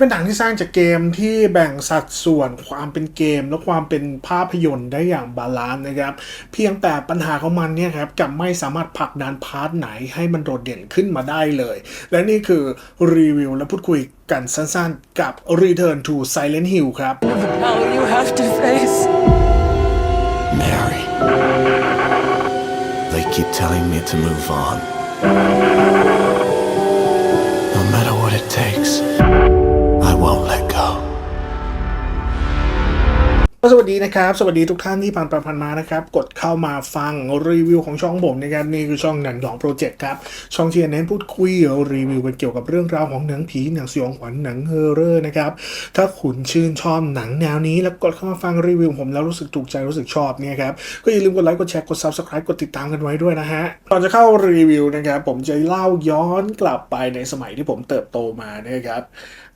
เป็นหนังที่สร้างจากเกมที่แบ่งสัดส่วนความเป็นเกม และความเป็นภาพยนตร์ได้อย่างบาลานซ์นะครับ เพียงแต่ปัญหาของมันเนี่ยครับกลับไม่สามารถผลักดันพาร์ทไหนให้มันโดดเด่นขึ้นมาได้เลย และนี่คือรีวิวและพูดคุยกันสั้นๆ กับ Return to Silent Hill ครับ Now you have to face. Mary. They keep telling me to move on. No matter what it takes, สวัสดีนะครับ สวัสดีทุกท่านที่ผ่านไปผ่านมานะครับ กดเข้ามาฟังรีวิวของช่องผมนะครับนี่คือช่องหนังหยองโปรเจกต์ครับ ช่องที่เน้นพูดคุยรีวิวเกี่ยวกับเรื่องราวของหนังผีหนังสยองขวัญหนังเฮอร์เรอร์นะครับ ถ้าคุณชื่นชอบหนังแนวนี้ แล้วกดเข้ามาฟังรีวิวผมแล้วรู้สึกถูกใจรู้สึกชอบเนี่ยครับก็อย่าลืมกดไลค์กดแชร์กด subscribe กดติดตามกันไว้ด้วยนะฮะก่อนจะเข้ารีวิวนะครับผมจะเล่าย้อนกลับไปในสมัยที่ผมเติบโตมานะครับ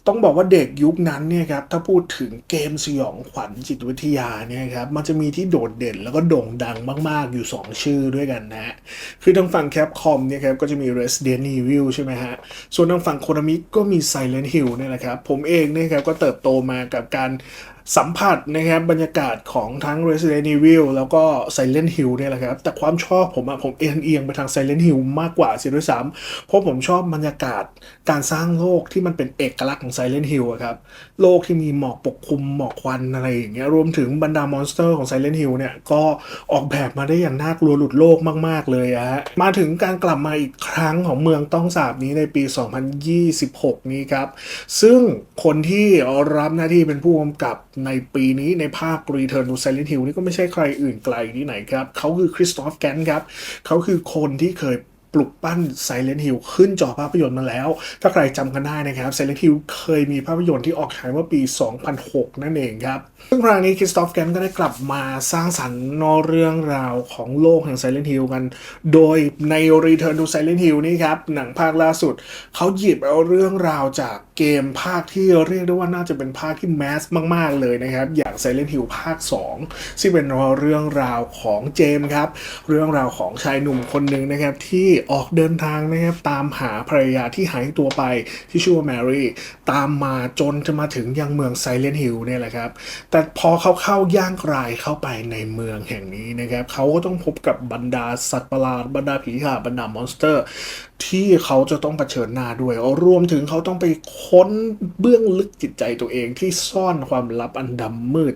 ต้องบอกว่าเด็กยุคนั้นเนี่ยครับถ้าพูดถึงเกมสยองขวัญจิตวิทยาเนี่ยครับมันจะมีที่โดดเด่นแล้วก็โด่งดังมาก ๆ อยู่ 2 ชื่อด้วยกันนะ คือทางฝั่งแคปคอมเนี่ยครับก็จะมี Resident Evil ใช่ไหมฮะ ส่วนทางฝั่งโคนามิก็มี Silent Hill เนี่ยแหละครับ ผมเองเนี่ยครับก็เติบโตมากับการ สัมผัสนะครับบรรยากาศของทั้ง Resident Evil แล้วก็ Silent Hill เนี่ยแหละครับแต่ความชอบผมอะผมเอียงไปทาง Silent Hill มากกว่าเสียด้วยซ้ำเพราะผมชอบบรรยากาศการสร้างโลกที่มันเป็นเอกลักษณ์ของ Silent Hill อะครับโลกที่มีหมอกปกคลุมหมอกควันอะไรอย่างเงี้ยรวมถึงบรรดามอนสเตอร์ของ Silent Hill เนี่ยก็ออกแบบมาได้อย่างน่ากลัวหลุดโลกมาก ๆ เลยอะฮะมาถึงการกลับมาอีกครั้งของเมืองต้องสาบนี้ในปี 2026 นี้ครับซึ่งคนที่รับหน้าที่เป็นผู้กำกับในปีนี้ในภาค Return to Silent Hill นี่ก็ไม่ใช่ใครอื่นไกลที่ไหนครับ เขาคือคริสตอฟแกนครับ เขาคือคนที่เคย ปลุกปั้น Silent Hill ขึ้นจอภาพยนตร์มาแล้ว ถ้าใครจำกันได้นะครับ Silent Hill เคยมีภาพยนตร์ที่ออกฉายเมื่อปี 2006 นั่นเองครับ ซึ่งครั้งนี้คริสตอฟแกนก็ได้กลับมาสร้างสรรค์นอเรื่องราวของโลกแห่ง Silent Hill กัน โดยใน Return to Silent Hill นี่ครับ หนังภาคล่าสุด เขาหยิบเอาเรื่องราวจากเกมภาคที่เรียกได้ว่าน่าจะเป็นภาคที่แมสมาก ๆ เลยนะครับ อย่าง Silent Hill ภาค 2 ซึ่งเป็นเรื่องราวของเจมครับ เรื่องราวของชายหนุ่มคนหนึ่งนะครับที่ออกเดินทางนะครับตามหาภรรยาที่หายตัวไปที่ชื่อว่าแมรี่ตามมาจนจะมาถึงยังเมืองไซเลนฮิลเนี่ยแหละครับ แต่พอเขาเข้าย่างกรายเข้าไปในเมืองแห่งนี้นะครับเขาก็ต้องพบกับบรรดาสัตว์ประหลาดบรรดาผีข่าบรรดามอนสเตอร์ที่เขาจะต้องเผชิญหน้าด้วย รวมถึงเขาต้องไปค้นเบื้องลึกจิตใจตัวเองที่ซ่อนความลับอันดำมืด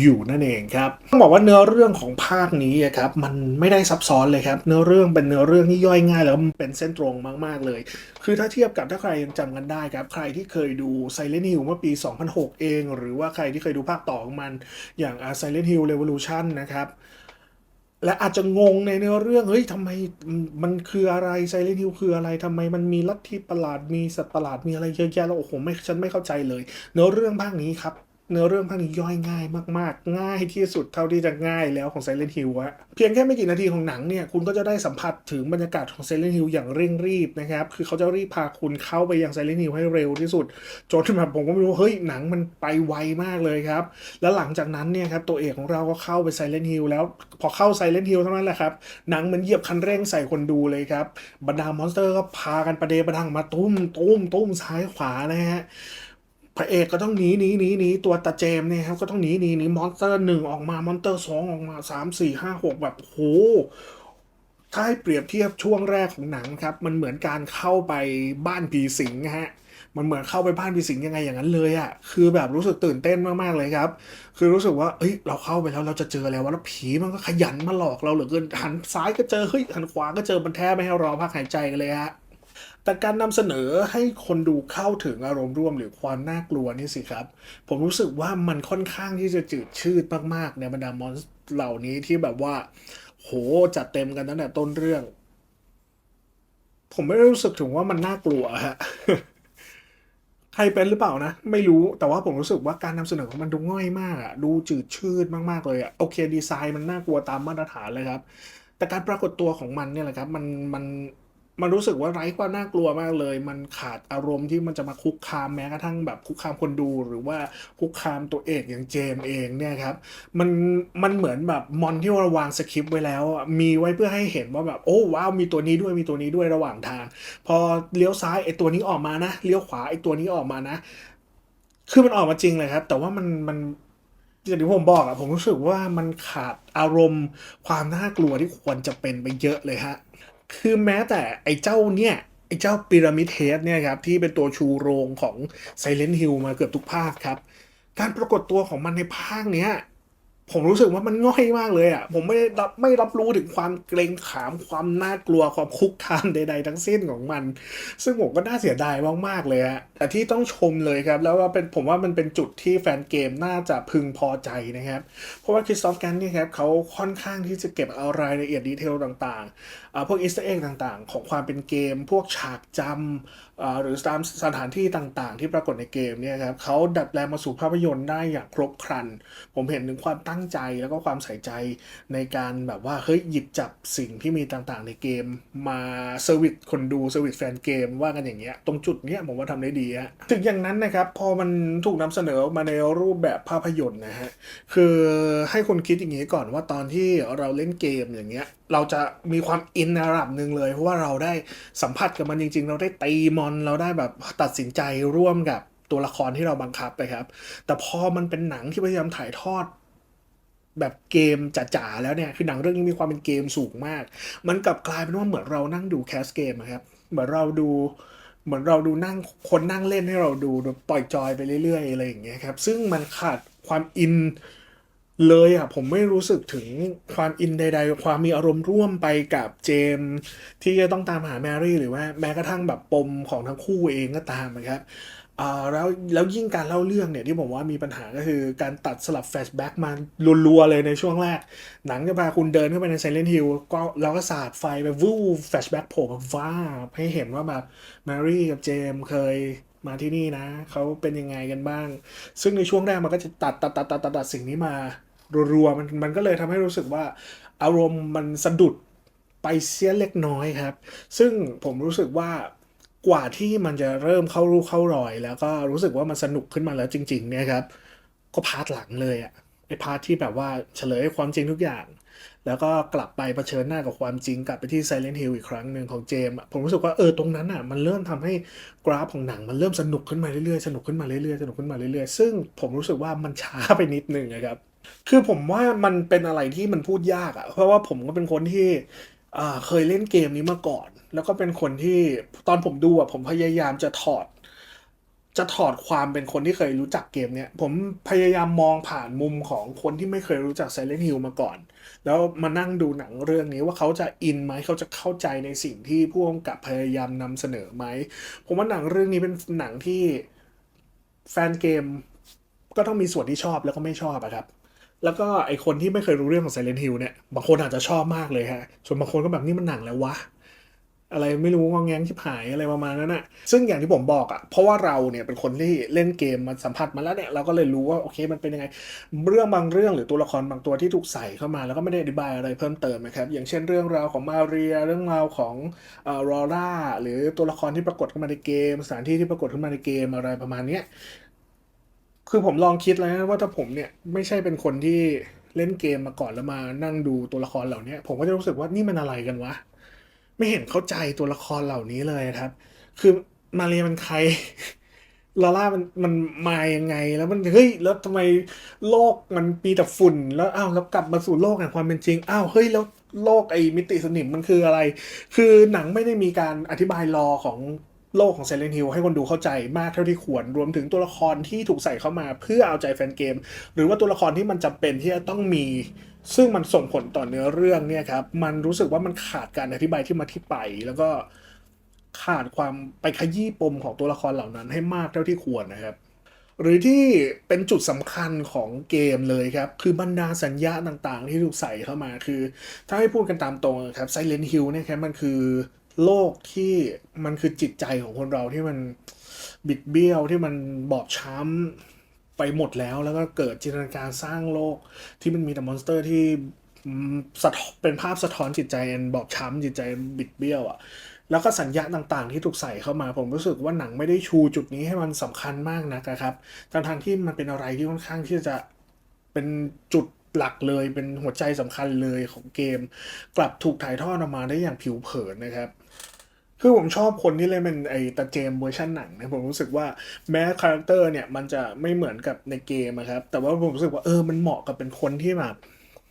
อยู่นั่นเองครับต้องบอกว่าเนื้อเรื่องของภาคนี้ครับมันไม่ได้ซับซ้อนเลยครับ เนื้อเรื่องเป็นเนื้อเรื่องที่ย่อยง่าย แล้วมันเป็นเส้นตรงมาก ๆ เลย คือถ้าเทียบกับถ้าใครยังจำกันได้ครับ ใครที่เคยดู Silent Hill เมื่อปี 2006 เอง หรือว่าใครที่เคยดูภาคต่อของมันอย่างอ่า Silent Hill Revolution นะครับ และอาจจะงงในเนื้อเรื่องเฮ้ยทำไมมันคืออะไรไซเลนฮิลคืออะไรทำไมมันมีลัทธิประหลาดมีสัตว์ประหลาดมีอะไรเยอะแยะแล้วโอ้โหไม่ฉันไม่เข้าใจเลย เนื้อเรื่องภาคนี้ครับ เนื้อเรื่องภาคนี้ย่อยง่ายมากๆ ง่ายที่สุดเท่าที่จะง่ายแล้วของ Silent Hill อะเพียงแค่ไม่กี่นาทีของหนังเนี่ย คุณก็จะได้สัมผัสถึงบรรยากาศของ Silent Hill อย่างเร่งรีบนะครับ คือเขาจะรีบพาคุณเข้าไปยัง Silent Hill ให้เร็วที่สุด จนแบบผมก็ไม่รู้ เฮ้ย หนังมันไปไวมากเลยครับ แล้วหลังจากนั้นเนี่ยครับตัวเอกของเราก็เข้าไป Silent Hill แล้วพอเข้า Silent Hill เท่านั้นแหละครับหนังมือนเหยียบคันเร่งใส่คนดูเลยครับบรรดามอนสเตอร์ก็พากันประเดประดังมาตุ้มตุ้มตุ้มซ้ายขวานะฮะ พระเอกก็ต้องหนีหนีหนีหนีตัวตาเจมเนี่ยครับก็ต้องหนีหนีหนีมอนสเตอร์หนึ่งออกมามอนสเตอร์สองออกมาสามสี่ห้าหกแบบโหถ้าให้เปรียบเทียบช่วงแรกของหนังครับ มันเหมือนการเข้าไปบ้านผีสิงนะฮะมันเหมือนเข้าไปบ้านผีสิงยังไงอย่างนั้นเลยอะ่ะ คือแบบรู้สึกตื่นเต้นมากๆเลยครับ คือรู้สึกว่า เอ้ย เราเข้าไปแล้วเราจะเจอแล้วว่าแล้วผีมันก็ขยันมาหลอกเราเหลือเกิน หันซ้ายก็เจอ เฮ้ย หันขวาก็เจอ มันแทบไม่ให้รอพักหายใจกันเลยฮะ แต่การนำเสนอให้คนดูเข้าถึงอารมณ์ร่วมหรือความน่ากลัวนี่สิครับ ผมรู้สึกว่ามันค่อนข้างที่จะจืดชืดมากๆ ในบรรดามอนสเหล่านี้ที่แบบว่า โหจัดเต็มกันตั้งแต่ต้นเรื่อง ผมไม่ได้รู้สึกถึงว่ามันน่ากลัวฮะใครเป็นหรือเปล่านะ ไม่รู้แต่ว่าผมรู้สึกว่าการนำเสนอของมันดูง่อยมากอะดูจืดชืดมากๆเลยอะโอเคดีไซน์มันน่ากลัวตามมาตรฐานเลยครับ แต่การปรากฏตัวของมันเนี่ยแหละครับ มันมัน มันรู้สึกว่าไร้ความน่ากลัวมากเลย มันขาดอารมณ์ที่มันจะมาคุกคามแม้กระทั่งแบบคุกคามคนดูหรือว่าคุกคามตัวเอกอย่างเจมเองเนี่ยครับ มันมันเหมือนแบบมอนที่เราวางสคริปต์ไว้แล้ว มีไว้เพื่อให้เห็นว่าแบบโอ้ว้าวมีตัวนี้ด้วยมีตัวนี้ด้วยระหว่างทาง พอเลี้ยวซ้ายไอ้ตัวนี้ออกมานะเลี้ยวขวาไอ้ตัวนี้ออกมานะ คือมันออกมาจริงเลยครับ แต่ว่ามันมันอย่างที่ผมบอกอะผมรู้สึกว่ามันขาดอารมณ์ความน่ากลัวที่ควรจะเป็นไปเยอะเลยฮะ คือแม้แต่ไอ้เจ้าเนี่ยไอ้เจ้าพีระมิดเฮดเนี่ยครับที่เป็นตัวชูโรงของไซเลน t Hill มาเกือบทุกภาคครับ การปรากฏตัวของมันในภาคเนี้ย ผมรู้สึกว่ามันง่อยมากเลยอะ ผมไม่รับไม่รับรู้ถึงความเกรงขามความน่ากลัวความคุกคามใด ๆ ทั้งสิ้นของมัน ซึ่งผมก็น่าเสียดายมากๆเลยฮะแต่ที่ต้องชมเลยครับ แล้วว่าเป็นผมว่ามันเป็นจุดที่แฟนเกมน่าจะพึงพอใจนะครับ เพราะว่าคริสตอฟแกนนี่ครับเขาค่อนข้างที่จะเก็บเอารายละเอียดดีเทลต่างๆพวกอีสต์เอ็กต่างๆ ของความเป็นเกม พวกฉากจำอ่า หรือตามสถานที่ต่างๆ ที่ปรากฏในเกมเนี่ยครับเขาดัดแปลงมาสู่ภาพยนตร์ได้อย่างครบครัน ผมเห็นถึงความตั้งใจแล้วก็ความใส่ใจในการแบบว่าเฮ้ยหยิบจับสิ่งที่มีต่างๆ ในเกม มาเซอร์วิสคนดูเซอร์วิสแฟนเกมว่ากันอย่างเงี้ยตรงจุดเนี้ยผมว่าทำได้ดีฮะถึงอย่างนั้นนะครับพอมันถูกนำเสนอมาในรูปแบบภาพยนตร์นะฮะคือให้คุณคิดอย่างนี้ก่อนว่าตอนที่เราเล่นเกมอย่างเงี้ยเราจะมีความอินในระดับหนึ่งเลยเพราะว่าเราได้สัมผัสกับมันจริง ๆ เราได้ตีมอนเราได้แบบตัดสินใจร่วมกับตัวละครที่เราบังคับไปครับ แต่พอมันเป็นหนังที่พยายามถ่ายทอด แบบเกมจ๋าๆแล้วเนี่ยคือหนังเรื่องนี้มีความเป็นเกมสูงมาก มันกลับกลายเป็นว่าเหมือนเรานั่งดูแคสเกมครับเหมือนเราดูเหมือนเราดูนั่งคนนั่งเล่นให้เราดูปล่อยจอยไปเรื่อยๆอะไรอย่างเงี้ยครับซึ่งมันขาดความอิน เลยอะผมไม่รู้สึกถึงความอินใดๆ ความมีอารมณ์ร่วมไปกับเจม ที่จะต้องตามหาแมรี่หรือว่าแม้กระทั่งแบบปมของทั้งคู่เองก็ตามนะครับอ่าแล้วแล้วยิ่งการเล่าเรื่องเนี่ยที่ผมว่ามีปัญหาก็คือการตัดสลับแฟชแบ็กมารัวๆเลยในช่วงแรก หนังจะพาคุณเดินเข้าไปในไซเลน t ์ฮิลก็เราก็สาดไฟไปวูบแฟชแบ็กโผล่มาว้าให้เห็นว่าแบบแมรี่กับเจมเคยมาที่นี่นะ เขาเป็นยังไงกันบ้าง ซึ่งในช่วงแรกมันก็จะตัดตัดตัดตัดตัดสิ่งนี้มา รัวๆมันมันก็เลยทำให้รู้สึกว่า อารมณ์มันสะดุดไปเสียเล็กน้อยครับ ซึ่งผมรู้สึกว่ากว่าที่มันจะเริ่มเข้ารูเข้ารอย แล้วก็รู้สึกว่ามันสนุกขึ้นมาแล้วจริง ๆ เนี่ยครับ ก็พาร์ทหลังเลยอะไอพาร์ทที่แบบว่าเฉลยความจริงทุกอย่าง แล้วก็กลับไปเผชิญหน้ากับความจริงกลับไปที่ Silent Hill อีกครั้งหนึ่งของเจมส์ผมรู้สึกว่าเออตรงนั้นอะมันเริ่มทำให้กราฟของหนังมันเริ่มสนุกขึ้นมาเรื่อยๆสนุกขึ้นมาเรื่อยๆสนุกขึ้นมาเรื่อยๆซึ่งผมรู้สึกว่ามันช้าไปนิดนึงนะครับ คือผมว่ามันเป็นอะไรที่มันพูดยากอะเพราะว่าผมก็เป็นคนที่อ่าเคยเล่นเกมนี้มาก่อน แล้วก็เป็นคนที่ตอนผมดูอะผมพยายามจะถอด จะถอดความเป็นคนที่เคยรู้จักเกมเนี้ยผมพยายามมองผ่านมุมของคนที่ไม่เคยรู้จัก Silent Hill มาก่อน แล้วมานั่งดูหนังเรื่องนี้ว่าเขาจะอินไหมเขาจะเข้าใจในสิ่งที่ผู้กำกับพยายามนำเสนอไหมผมว่าหนังเรื่องนี้เป็นหนังที่แฟนเกม ก็ต้องมีส่วนที่ชอบแล้วก็ไม่ชอบอะครับ แล้วก็ไอคนที่ไม่เคยรู้เรื่องของ Silent Hill เนี่ย บางคนอาจจะชอบมากเลยฮะ ส่วนบางคนก็แบบนี่มันหนังแล้ววะ อะไรไม่รู้งองแงงชิบหายอะไรประมาณนั้นอะซึ่งอย่างที่ผมบอกอะเพราะว่าเราเนี่ยเป็นคนที่เล่นเกมมาสัมผัสมาแล้วเนี่ยเราก็เลยรู้ว่าโอเคมันเป็นยังไง เรื่องบางเรื่องหรือตัวละครบางตัวที่ถูกใส่เข้ามาแล้วก็ไม่ได้อธิบายอะไรเพิ่มเติมนะครับ อย่างเช่นเรื่องราวของมาเรีย เรื่องราวของเอ่อรอร่าหรือตัวละครที่ปรากฏขึ้นมาในเกม สถานที่ที่ปรากฏขึ้นมาในเกมอะไรประมาณเนี้ย คือผมลองคิดแล้วนะว่าถ้าผมเนี่ยไม่ใช่เป็นคนที่เล่นเกมมาก่อนแล้วมานั่งดูตัวละครเหล่านี้ผมก็จะรู้สึกว่านี่มันอะไรกันวะ ไม่เห็นเข้าใจตัวละครเหล่านี้เลยครับ คือมาเรียมันใครลาล่ามันมันมายังไง แล้วมันเฮ้ยแล้วทำไมโลกมันมีแต่ฝุ่น แล้วอ้าวแล้วกลับมาสู่โลกแห่งความเป็นจริงอ้าวเฮ้ยแล้วโลกไอ้มิติสนิมมันคืออะไร คือหนังไม่ได้มีการอธิบายรอของ โลกของ Silent Hill ให้คนดูเข้าใจมากเท่าที่ควร รวมถึงตัวละครที่ถูกใส่เข้ามาเพื่อเอาใจแฟนเกม หรือว่าตัวละครที่มันจำเป็นที่จะต้องมี ซึ่งมันส่งผลต่อเนื้อเรื่องเนี่ยครับ มันรู้สึกว่ามันขาดการอธิบายที่มาที่ไป แล้วก็ขาดความไปขยี้ปมของตัวละครเหล่านั้นให้มากเท่าที่ควรนะครับ หรือที่เป็นจุดสำคัญของเกมเลยครับ คือบรรดาสัญญาต่างๆ ที่ถูกใส่เข้ามาคือ ถ้าให้พูดกันตามตรงครับ Silent Hill เนี่ยครับมันคือ โลกที่มันคือจิตใจของคนเราที่มันบิดเบี้ยวที่มันบอบช้ำไปหมดแล้ว แล้วก็เกิดจินตนาการสร้างโลกที่มันมีแต่มอนสเตอร์ที่สะเป็นภาพสะท้อนจิตใจอันบอบช้ำจิตใจบิดเบี้ยวอะแล้วก็สัญญาต่างๆ ที่ถูกใส่เข้ามา ผมรู้สึกว่าหนังไม่ได้ชูจุดนี้ให้มันสำคัญมากนักอะครับทั้งทางที่มันเป็นอะไรที่ค่อนข้างที่จะเป็นจุดหลักเลยเป็นหัวใจสำคัญเลยของเกม กลับถูกถ่ายทอดออกมาได้อย่างผิวเผินนะครับ คือผมชอบคนที่เล่นเป็นไอ้ตาเจมเวอร์ชันหนังนะผมรู้สึกว่าแม้คาแรคเตอร์เนี่ยมันจะไม่เหมือนกับในเกมครับ แต่ว่าผมรู้สึกว่าเออมันเหมาะกับเป็นคนที่แบบ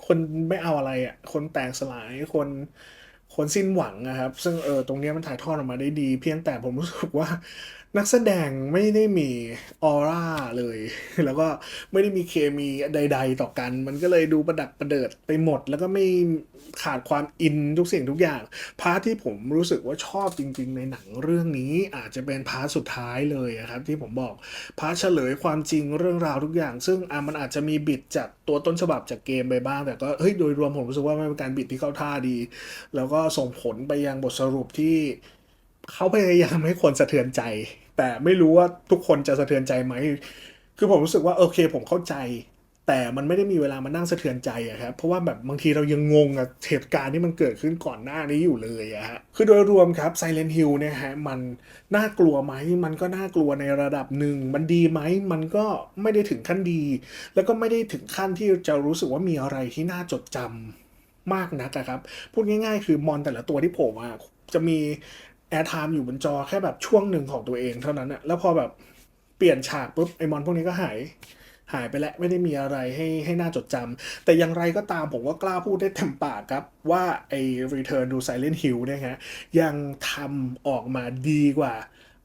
คนไม่เอาอะไรอะคนแตกสลายคนคนสิ้นหวังนะครับ ซึ่งเออตรงเนี้ยมันถ่ายทอดออกมาได้ดี เพียงแต่ผมรู้สึกว่า นักแสดงไม่ได้มีออร่าเลย แล้วก็ไม่ได้มีเคมีใด ๆ ต่อกัน มันก็เลยดูประดักประเดิดไปหมด แล้วก็ไม่ขาดความอินทุกสิ่งทุกอย่าง พาร์ทที่ผมรู้สึกว่าชอบจริง ๆ ในหนังเรื่องนี้อาจจะเป็นพาร์ทสุดท้ายเลยอะครับที่ผมบอกพาร์ทเฉลยความจริงเรื่องราวทุกอย่าง ซึ่งอะมันอาจจะมีบิดจากตัวต้นฉบับจากเกมไปบ้าง แต่ก็เฮ้ยโดยรวมผมรู้สึกว่ามันเป็นการบิดที่เข้าท่าดี แล้วก็ส่งผลไปยังบทสรุปที่ เขาพยายามให้คนสะเทือนใจ แต่ไม่รู้ว่าทุกคนจะสะเทือนใจไหม คือผมรู้สึกว่าโอเค ผมเข้าใจ แต่มันไม่ได้มีเวลามานั่งสะเทือนใจอะครับ เพราะว่าแบบบางทีเรายังงงกับเหตุการณ์ที่มันเกิดขึ้นก่อนหน้านี้อยู่เลยอะฮะ คือโดยรวมครับ Silent Hill เนี่ยฮะมันน่ากลัวไหม มันก็น่ากลัวในระดับหนึ่ง มันดีไหม มันก็ไม่ได้ถึงขั้นดี แล้วก็ไม่ได้ถึงขั้นที่จะรู้สึกว่ามีอะไรที่น่าจดจำมากนักอะครับ พูดง่าย ๆ คือมอนแต่ละตัวที่โผล่มาจะมี แอร์ไทม์อยู่บนจอแค่แบบช่วงหนึ่งของตัวเองเท่านั้นอะแล้วพอแบบเปลี่ยนฉากปุ๊บไอมอนพวกนี้ก็หายหายไปแล้วไม่ได้มีอะไรให้ให้น่าจดจำแต่อย่างไรก็ตามผมก็กล้าพูดได้เต็มปากครับ ว่าไอ Return to Silent Hill เนี่ยฮะยังทำออกมาดีกว่า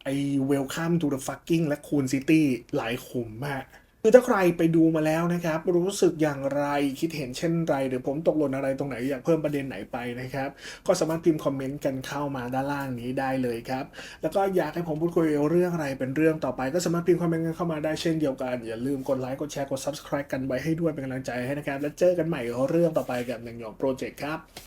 ไอ Welcome to the fucking และ Coon City หลายขุมมาก คือถ้าใครไปดูมาแล้วนะครับ รู้สึกอย่างไรคิดเห็นเช่นไรหรือผมตกหล่นอะไรตรงไหนอยากเพิ่มประเด็นไหนไปนะครับ ก็สามารถพิมพ์คอมเมนต์กันเข้ามาด้านล่างนี้ได้เลยครับ แล้วก็อยากให้ผมพูดคุยเรื่องอะไรเป็นเรื่องต่อไป ก็สามารถพิมพ์คอมเมนต์กันเข้ามาได้เช่นเดียวกัน อย่าลืมกดไลค์กดแชร์กด subscribe กันไว้ให้ด้วยเป็นกำลังใจให้นะครับ แล้วเจอกันใหม่เรื่องต่อไปกับหนึ่งหยองโปรเจกต์ครับ